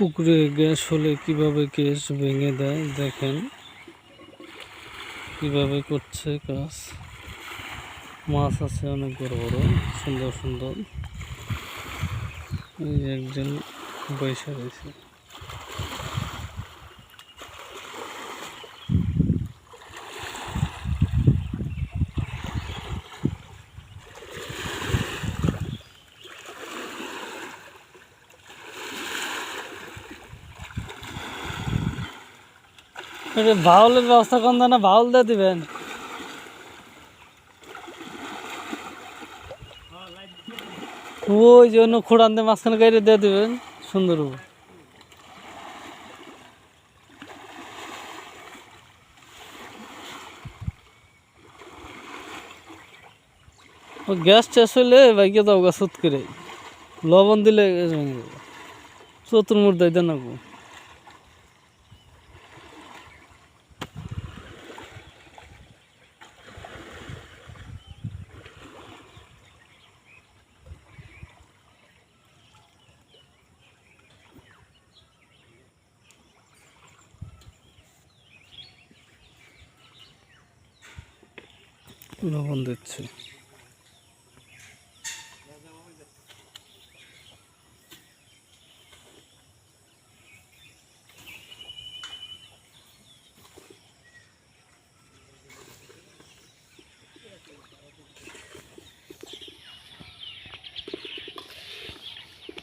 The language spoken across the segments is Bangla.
পুকুরে গ্যাস হলে কীভাবে গ্যাস ভেঙে দেয়? দেখেন। কীভাবে করছে কাজ? মাছ আছে অনেক বড় বড়, সুন্দর সুন্দর। এই একজন বৈশা রয়েছে। বাউলের ব্যবস্থা করেন না, বাউল দিয়ে দিবেন। ওই জন্য খোড়ান দিয়ে মাঝখানে গাড়ি দিয়ে দিবেন সুন্দর গ্যাস শেষ হইলে বাইকে দাও গা সুত করে। লবণ দিলে গ্যাস ভেঙে যাবে। লবণ দিচ্ছে।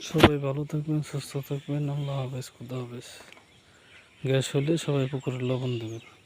সবাই ভালো থাকবেন, সুস্থ থাকবেন। আল্লাহ হাফেজ, খুদা হাফেজ। গ্যাস হলে সবাই পুকুরে লবণ দেবেন।